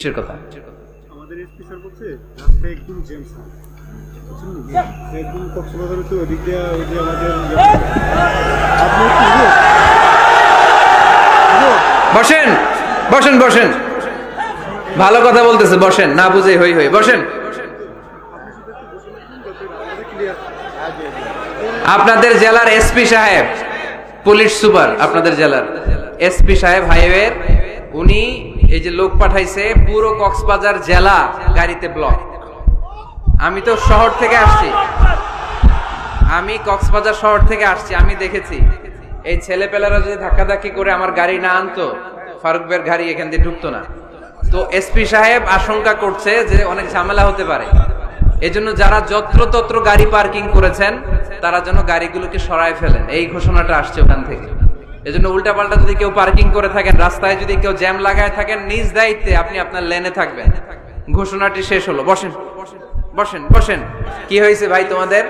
কিসের কথা? আমাদের এসপি স্যার বলছে রাস্তা একদম জ্যাম স্যার একদম কক্সবাজারে তো ওদিক দিয়ে ওই যে আমাদের আপনি একটু রুক। রুক। বসেন বসেন বসেন। ভালো কথা বলতেছে বসেন না বুঝে হই হই। বসেন। আপনাদের জেলার এসপি সাহেব পুলিশ সুপার আপনাদের জেলার। এসপি সাহেব হাইওয়ে উনি এই যে লোক পাঠাইছে, পুরো কক্সবাজার জেলা গাড়িতে ব্লক আমি তো শহর থেকে আসছি। আমি কক্সবাজার শহর থেকে আসছি, আমি দেখেছি। এই ছেলেপেলারা যদি ধাক্কাধাক্কি করে আমার গাড়ি না আনতো, ফারুক বের গাড়ি এখান দিয়ে ঢুকতো না। তো এসপি সাহেব আশঙ্কা করছে যে অনেক ঝামেলা হতে পারে। এজন্য যারা যত্রতত্র গাড়ি পার্কিং করেছেন, তারা যেন গাড়িগুলোকে সরায় ফেলেন। এই ঘোষণাটা আসছে ওখান থেকে। এজন্য উল্টাপাল্টা যদি কেউ পার্কিং করে থাকেন রাস্তায় যদি কেউ জ্যাম লাগায় থাকেন নিজ দায়িত্বে আপনি আপনার লেনে থাকবেন। ঘোষণাটি শেষ হলো। বসেন বসেন বসেন। কি হয়েছে ভাই তোমাদের?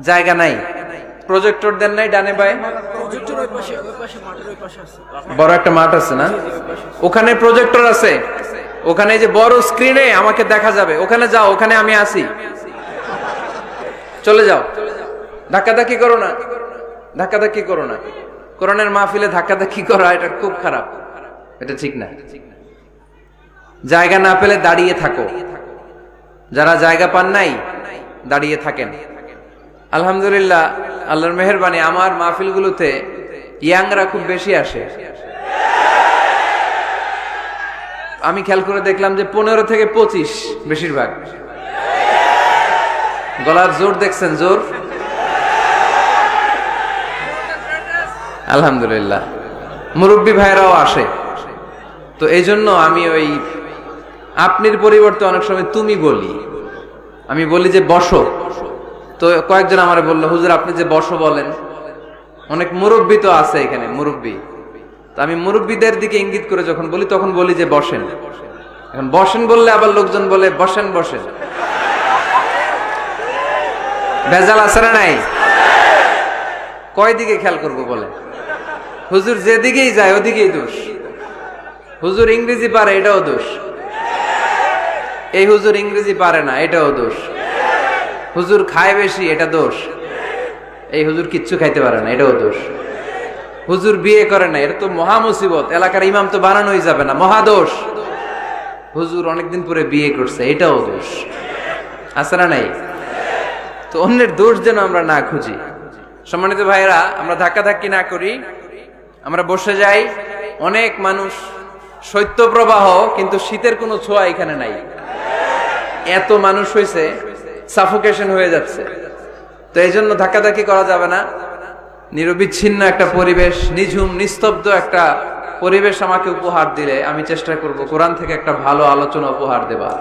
জায়গা নাই। প্রজেক্টর দেন নাই ডানে বায়ে? বড় একটা মাঠ আছে না? ওখানে প্রজেক্টর আছে। ওখানে যে বড় স্ক্রিনে আমাকে দেখা যাবে। ওখানে যাও ওখানে আমি আসি চলে যাও। ধাক্কাধাক্কি করো না। ধাক্কাধাক্কি করো না। করোনার মাহফিলে ধাক্কাধাক্কি করা, এটা খুব খারাপ। এটা ঠিক না। জায়গা না পেলে দাঁড়িয়ে থাকো। যারা জায়গা পান নাই, দাঁড়িয়ে থাকেন। আলহামদুলিল্লাহ, আল্লাহর মেহরবানি, আমার মাহফিলগুলোতে ইয়াংরা খুব বেশি আসে। আমি খেয়াল করে দেখলাম যে পনেরো থেকে পঁচিশ বেশিরভাগ। গলার জোর দেখছেন, জোর? আলহামদুলিল্লাহ। মুরব্বী ভাইরাও আসে। তো এই জন্য আমি ওই আপনির পরিবর্তে অনেক সময় তুমি বলি। আমি বলি যে বসো। তো কয়েকজন আমার বলল, হুজুর, আপনি যে বসো বলেন। অনেক মুরব্বী তো আছে এখানে, মুরব্বী। তো আমি মুরব্বীদের দিকে ইঙ্গিত করে যখন বলি, তখন বলি যে বসেন। এখন বসেন বললে আবার লোকজন বলে, বসেন বসেন। ভেজাল আছে না নাই? কয় দিকে খেয়াল করব বলে হুজুর যেদিকেই যায়, ওদিকেই দোষ। হুজুর ইংরেজি পারে, এটাও দোষ। এই হুজুর ইংরেজি পারে না, এটাও দোষ। হুজুর খায় বেশি, এটা দোষ। এই হুজুর কিচ্ছু খাইতে পারে না, এটাও দোষ। হুজুর বিয়ে করে না, এটা তো মহা মুসিবত। এলাকার ইমাম তো বানানোই যাবে না মহাদোষ হুজুর অনেকদিন পরে বিয়ে করছে, এটাও দোষ। আছে না নাই? তো অন্যের দোষ যেন আমরা না খুঁজি। সম্মানিত ভাইরা আমরা ধাক্কাধাক্কি না করি। আমরা বসে যাই। অনেক মানুষ শৈত্যপ্রবাহ কিন্তু শীতের কোনো ছোঁয়া এখানে নাই। এত মানুষ হয়েছে সাফোকেশন হয়ে যাচ্ছে। তো এই জন্য ধাক্কাধাক্কি করা যাবে না। নিরবিচ্ছিন্ন একটা পরিবেশ, নিঝুম, নিস্তব্ধ একটা পরিবেশ আমাকে উপহার দিলে। আমি চেষ্টা করব কোরআন থেকে একটা ভালো আলোচনা উপহার দেবার।